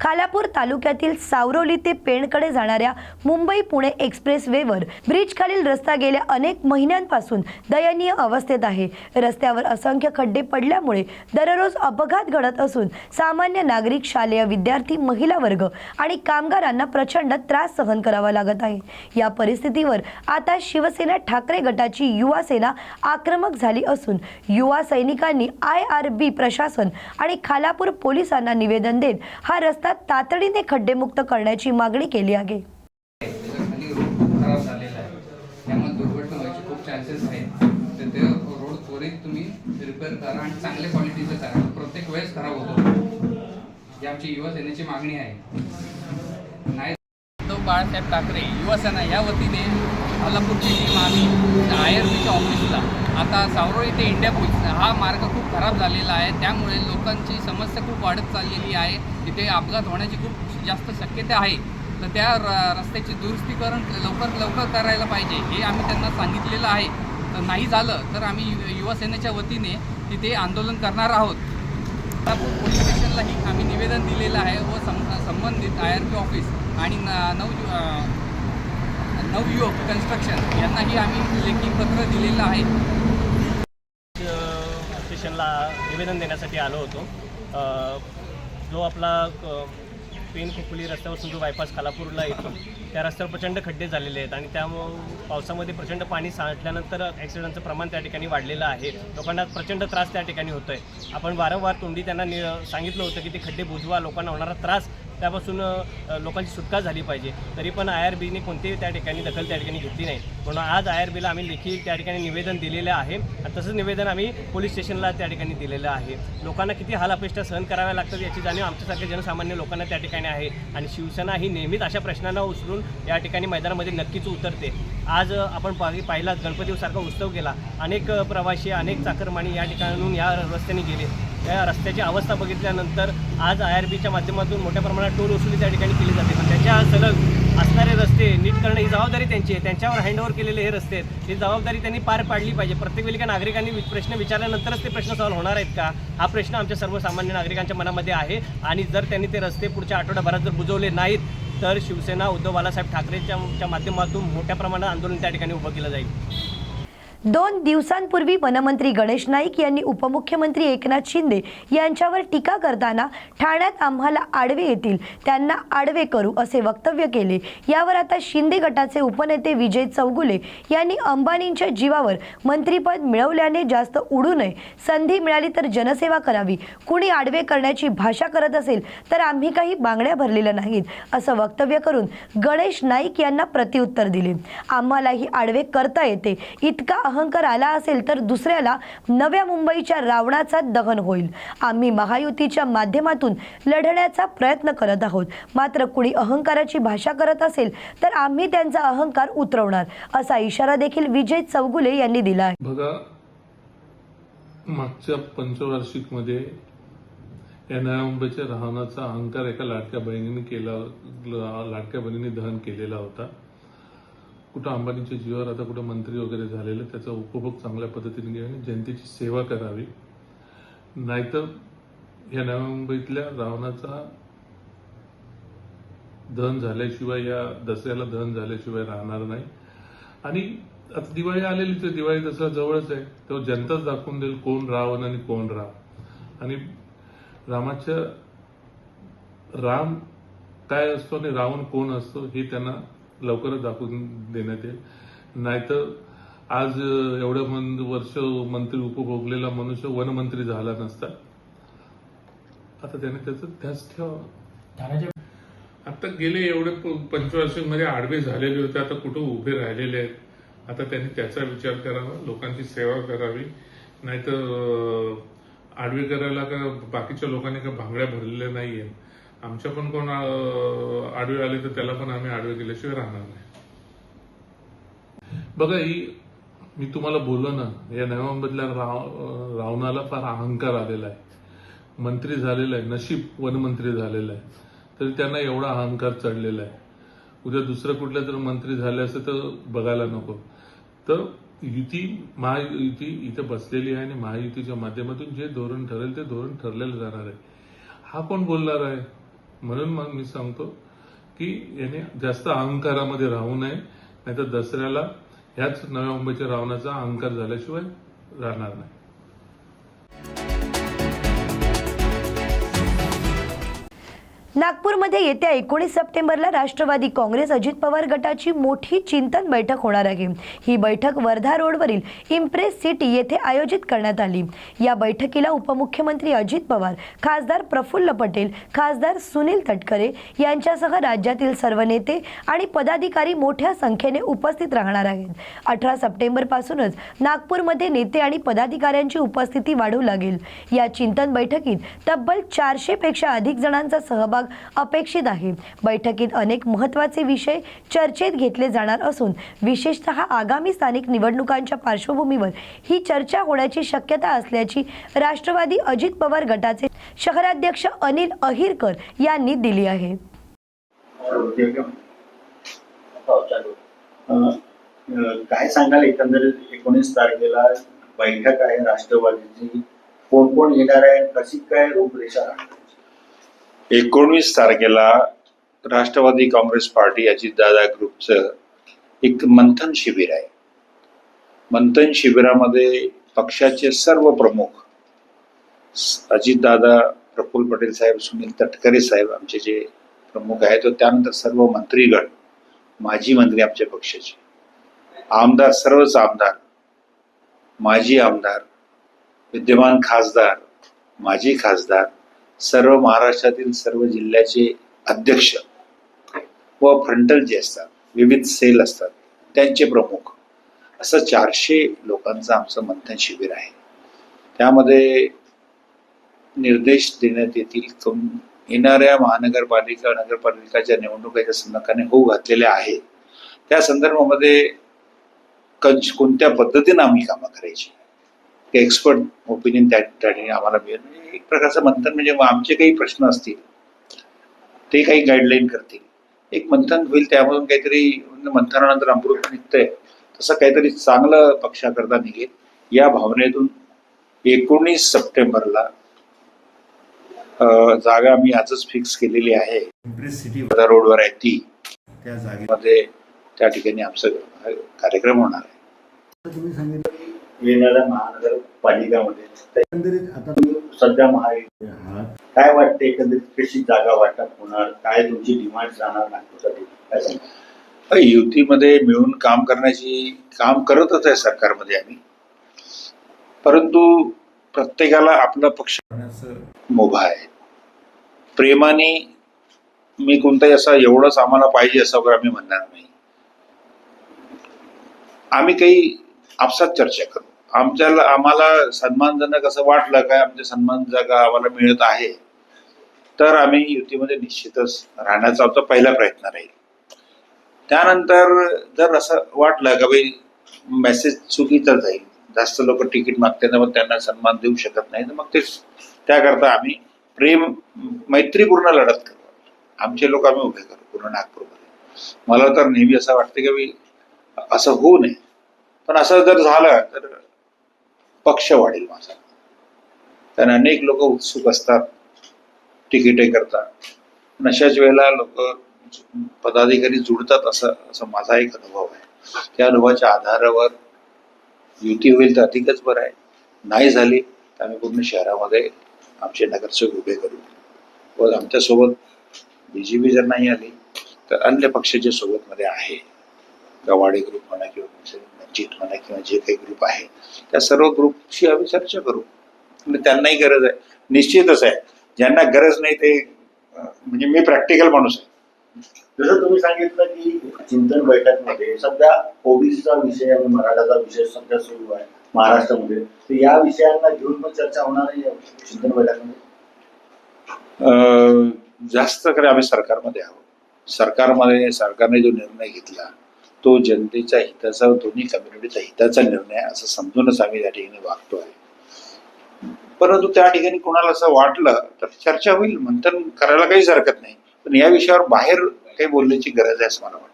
खालापूर तालुक्यातील सावरोली ते पेणकडे जाणाऱ्या मुंबई पुणे एक्सप्रेस वेवर ब्रिज खालील रस्ता गेल्या अनेक महिन्यांपासून दयनीय अवस्थेत आहे. रस्त्यावर असंख्य खड्डे पडल्यामुळे दररोज अपघात घडत असून सामान्य नागरिक शालेय विद्यार्थी महिला वर्ग आणि कामगारांना प्रचंड त्रास सहन करावा लागत आहे. या परिस्थितीवर आता शिवसेना ठाकरे गटाची युवा सेना आक्रमक झाली असून युवा सैनिकांनी आय आर बी प्रशासन आणि खालापूर पोलिसांना निवेदन देत हा रस्ता तातडीने खड्डेमुक्त करण्याची मागणी केली आहे. आहे. मागणी बाळासाहेब ठाकरे युवासेना या वतीने कोल्हापूरची टीम आम्ही आय आर बीच्या ऑफिसला आता सावरोळी ते इंडिया पोलीस हा मार्ग खूप खराब झालेला आहे. त्यामुळे लोकांची समस्या खूप वाढत चाललेली आहे. तिथे अपघात होण्याची खूप जास्त शक्यता आहे. तर त्या र- रस्त्याची दुरुस्तीकरण लवकर लवकर करायला पाहिजे. हे आम्ही त्यांना सांगितलेलं आहे. तर नाही झालं तर आम्ही यु- युवासेनेच्या वतीने तिथे आंदोलन करणार आहोत. कोल्हापूर पोलीस स्टेशनलाही आम्ही निवेदन दिलेलं आहे व सं संबंधित आय आर पी ऑफिस आणि न- नव नवयुवक कन्स्ट्रक्शन यांनाही आम्ही लेखी पत्र दिलेलं आहे. स्टेशनला निवेदन देण्यासाठी आलो होतो. जो आपला पेन खोपोली रस्त्यापासून जो बायपास खालापूरला येतो त्या रस्त्यावर प्रचंड खड्डे झालेले आहेत आणि त्यामुळं पावसामध्ये प्रचंड पाणी साठल्यानंतर ॲक्सिडेंटचं प्रमाण त्या ठिकाणी वाढलेलं आहे. लोकांना प्रचंड त्रास त्या ठिकाणी होतो आहे आपण वारंवार तोंडी त्यांना नि सांगितलं होतं की ते खड्डे बुजवा लोकांना होणारा त्रास त्यापासून लोकांची सुटका झाली पाहिजे. तरी पण आय आर बीने कोणतीही त्या ठिकाणी दखल त्या ठिकाणी घेतली नाही. म्हणून आज आय आर बीला आम्ही लेखी त्या ठिकाणी निवेदन दिलेलं आहे. आणि तसंच निवेदन आम्ही पोलीस स्टेशनला त्या ठिकाणी दिलेलं आहे. लोकांना किती हाल अपेष्टा सहन कराव्या लागतात याची जाणीव आमच्यासारख्या जनसामान्य लोकांना त्या ठिकाणी आहे. आणि शिवसेना ही नेहमीच अशा प्रश्नांना उचलून या ठिकाणी मैदानामध्ये नक्कीच उतरते. आज आपण पाहि पाहिला गणपतीसारखा उत्सव केला अनेक प्रवासी अनेक चाकरमानी या ठिकाणून या रस्त्याने गेले. या रस्त्याची अवस्था बघितल्यानंतर आज आय आर बीच्या माध्यमातून मोठ्या प्रमाणात टोल वसुली त्या ठिकाणी केली जाते. पण त्याच्या सलग असणारे रस्ते नीट करणं ही जबाबदारी त्यांची आहे. त्यांच्यावर हँडओव्हर केलेले हे रस्ते आहेत. ही जबाबदारी त्यांनी पार पाडली पाहिजे. प्रत्येक वेळी का नागरिकांनी प्रश्न विचारल्यानंतरच ते प्रश्न सॉल्व्ह होणार आहेत का? हा प्रश्न आमच्या सर्वसामान्य नागरिकांच्या मनामध्ये आहे. आणि जर त्यांनी ते रस्ते पुढच्या आठवड्याभरात जर बुजवले नाहीत तर शिवसेना उद्धव बाळासाहेब ठाकरेच्या माध्यमातून मोठ्या प्रमाणात आंदोलन त्या ठिकाणी उभं केलं जाईल. दोन दिवसांपूर्वी वनमंत्री गणेश नाईक यांनी उपमुख्यमंत्री एकनाथ शिंदे यांच्यावर टीका करताना ठाण्यात आम्हाला आडवे येतील त्यांना आडवे करू असे वक्तव्य केले. यावर आता शिंदे गटाचे उपनेते विजय चौगुले यांनी अंबानींच्या जीवावर मंत्रीपद मिळवल्याने जास्त उडू नये संधी मिळाली तर जनसेवा करावी कुणी आडवे करण्याची भाषा करत असेल तर आम्ही काही बांगड्या भरलेल्या नाहीत असं वक्तव्य करून गणेश नाईक यांना प्रत्युत्तर दिले. आम्हालाही आडवे करता येते इतका अहंकार आला असेल तर दुसऱ्याला नव्या मुंबईच्या रावणाचा दहन होईल. आम्ही महायुतीच्या माध्यमातून लढण्याचा प्रयत्न करत आहोत. मात्र कुणी अहंकाराची भाषा करत असेल तर आम्ही त्यांचा अहंकार उतरवणार असा इशारा देखील विजय चौगुले यांनी दिला आहे. बघा मागच्या पंचवार्षिकमध्ये या नव्या मुंबईच्या राहण्याचा अहंकार एका लाडक्या बहिणीने केला ल- लाडक्या बहिणीने दहन केलेला होता. कुठं अंबानीच्या जीवावर आता कुठं मंत्री वगैरे झालेलं त्याचा उपभोग चांगल्या पद्धतीने घ्यावे जनतेची सेवा करावी. नाहीतर या नव्या मुंबईतल्या रावणाचा दहन झाल्याशिवाय या दसऱ्याला दहन झाल्याशिवाय राहणार नाही. आणि आता दिवाळी आलेली तर दिवाळी दसरा जवळच आहे. तेव्हा जनताच दाखवून देईल कोण रावण आणि कोण राम. आणि रामाच्या राम काय असतो आणि रावण कोण असतो हे त्यांना लवकरच दाखवून देण्यात येईल. नाहीतर आज एवढं मन वर्ष मंत्री उपभोगलेला मनुष्य वनमंत्री झाला नसता. आता त्याने त्याचं ध्यास ठेवा. आता गेले एवढे पंचवर्षांमध्ये आडवे झालेले होते आता कुठं उभे राहिलेले आहेत? आता त्यांनी त्याचा विचार करावा लोकांची सेवा करावी. नाहीतर आडवे करायला का बाकीच्या लोकांनी का भांगड्या भरलेल्या नाहीये आमच्या पण कोण आडवी आडवे आले तर त्याला पण आम्ही आडवे केल्याशिवाय राहणार नाही. बघा ही मी तुम्हाला बोललो ना या नव्यामधल्या राव रावणाला फार अहंकार आलेला आहे. मंत्री झालेला आहे नशीब वनमंत्री झालेला आहे. तरी त्यांना एवढा अहंकार चढलेला आहे. उद्या दुसरं कुठल्या जर मंत्री झाले असेल तर बघायला नको. तर युती महायुती इथे बसलेली आहे आणि महायुतीच्या माध्यमातून जे धोरण ठरेल ते धोरण ठरलेलं जाणार आहे. हा कोण बोलणार आहे? म्हणून मग मी सांगतो की याने जास्त अहंकारामध्ये राहू नये नाहीतर दसऱ्याला ह्याच नव्या मुंबईच्या रावणाचा अहंकार झाल्याशिवाय राहणार नाही. नागपूरमध्ये येत्या एकोणीस सप्टेंबरला राष्ट्रवादी काँग्रेस अजित पवार गटाची मोठी चिंतन बैठक होणार आहे. ही बैठक वर्धा रोडवरील इम्प्रेस सिटी येथे आयोजित करण्यात आली. या बैठकीला उपमुख्यमंत्री अजित पवार खासदार प्रफुल्ल पटेल खासदार सुनील तटकरे यांच्यासह राज्यातील सर्व नेते आणि पदाधिकारी मोठ्या संख्येने उपस्थित राहणार आहेत. अठरा सप्टेंबरपासूनच नागपूरमध्ये नेते आणि पदाधिकाऱ्यांची उपस्थिती वाढू लागेल. या चिंतन बैठकीत तब्बल चारशेपेक्षा अधिक जणांचा सहभाग अपेक्षित आहे. बैठकीत अनेक महत्त्वाचे विषय चर्चेत घेतले जाणार असून विशेषतः आगामी स्थानिक निवडणुकांच्या पार्श्वभूमीवर ही चर्चा होण्याची शक्यता असल्याची राष्ट्रवादी अजित पवार गटाचे शहराध्यक्ष अनिल अहिरकर यांनी दिली आहे. काय सांगाल? एकंदरीत एकोणीस तारखेला बैठक आहे राष्ट्रवादीची. कोण कोण येणार आहे? कशी काय रूपरेषा राहणार? एकोणवीस तारखेला राष्ट्रवादी काँग्रेस पार्टी अजितदादा ग्रुपचं एक मंथन शिबिर आहे. मंथन शिबिरामध्ये पक्षाचे सर्व प्रमुख अजितदादा प्रफुल्ल पटेल साहेब सुनील तटकरे साहेब आमचे जे प्रमुख आहेत त्यानंतर सर्व मंत्रीगण माजी मंत्री आमच्या पक्षाचे. आमदार सर्वच आमदार माजी आमदार विद्यमान खासदार माजी खासदार सर्व महाराष्ट्रातील सर्व जिल्ह्याचे अध्यक्ष व फ्रंटल जे असतात विविध सेल असतात त्यांचे प्रमुख. असं चारशे लोकांचं आमचं मंथन शिबिर आहे. त्यामध्ये निर्देश देण्यात येतील. कम- येणाऱ्या महानगरपालिका नगरपालिकाच्या निवडणुकीच्या संदर्भाने होऊ घातलेल्या आहेत. त्या संदर्भामध्ये कंच कोणत्या पद्धतीनं आम्ही कामं करायची? एक्सपर्ट ओपिनियन त्या ठिकाणी आम्हाला मिळेल. एक प्रकारचं मंथन म्हणजे आमचे काही प्रश्न असतील ते काही गाईडलाईन करतील. एक मंथन होईल त्यामधून काहीतरी मंथनानंतर अमृत निघतंय. तसं काहीतरी चांगलं पक्षाकरता निघेल. या भावनेतून एकोणीस सप्टेंबरला जागा मी आजच फिक्स केलेली आहे. सिटी रोडवर आहे ती. त्या जागे मध्ये त्या ठिकाणी आमचं कार्यक्रम होणार आहे. तुम्ही सांगितलं येणाऱ्या महानगरपालिकामध्ये एकंदरीत आता सध्या महायुती काय वाटते एकंदरीत कशी जागा वाटप होणार? काय तुमची डिमांड राहणार नागपूरसाठी? काय युतीमध्ये मिळून काम करण्याची काम करतच आहे सरकारमध्ये आम्ही. परंतु प्रत्येकाला आपला पक्ष मोभा आहे. प्रेमाने मी कोणताही असा एवढंच आम्हाला पाहिजे असं वगैरे आम्ही म्हणणार नाही. आम्ही काही आपसात चर्चा करू. आमच्याला आम्हाला सन्मानजनक असं वाटलं काय आमच्या सन्मान जागा आम्हाला मिळत आहे तर आम्ही युतीमध्ये निश्चितच राहण्याचा आमचा पहिला प्रयत्न राहील. त्यानंतर जर असं वाटलं का भाई मेसेज चुकीचा जाईल जास्त लोक तिकीट मागतात मग त्यांना सन्मान देऊ शकत नाही तर मग तेच त्याकरता आम्ही प्रेम मैत्रीपूर्ण लढत करू. आमचे लोक आम्ही उभे करू पूर्ण नागपूरमध्ये. मला तर नेहमी असं वाटतं की असं होऊ नये. पण असं जर झालं तर पक्ष वाढेल माझा. कारण अनेक लोक उत्सुक असतात तिकिटे करतात. पण अशाच वेळेला लोक पदाधिकारी जुळतात असं असं माझा एक अनुभव आहे. त्या अनुभवाच्या आधारावर युती होईल तर अधिकच बरं आहे. नाही झाली तर आम्ही पूर्ण शहरामध्ये आमचे नगरसेवक उभे करू. व आमच्यासोबत बी जे पी जर नाही आली तर अन्य पक्षाच्या सोबतमध्ये आहे गवाडे ग्रुप म्हणा किंवा वंचित म्हणा किंवा जे काही ग्रुप आहे त्या सर्व ग्रुपशी आम्ही चर्चा करू. आणि त्यांनाही गरज आहे. निश्चितच आहे. ज्यांना गरज नाही ते म्हणजे मी प्रॅक्टिकल माणूस आहे. जसं तुम्ही सांगितलं की चिंतन बैठकमध्ये सध्या ओबीसीचा विषय आणि मराठाचा विषय सध्या सुरू आहे महाराष्ट्रामध्ये. तर या विषयांना घेऊन पण चर्चा होणार आहे चिंतन बैठकमध्ये? अं, जास्त खरं आम्ही सरकारमध्ये आहोत. सरकारमध्ये सरकारने जो निर्णय घेतला तो जनतेच्या हिताचा दोन्ही कम्युनिटीच्या हिताचा निर्णय असं समजूनच आम्ही त्या ठिकाणी वागतो आहे. परंतु त्या ठिकाणी कोणाला असं वाटलं तर चर्चा होईल. मंथन करायला काहीच हरकत नाही. पण या विषयावर बाहेर काही बोलण्याची गरज आहे असं मला वाटतं.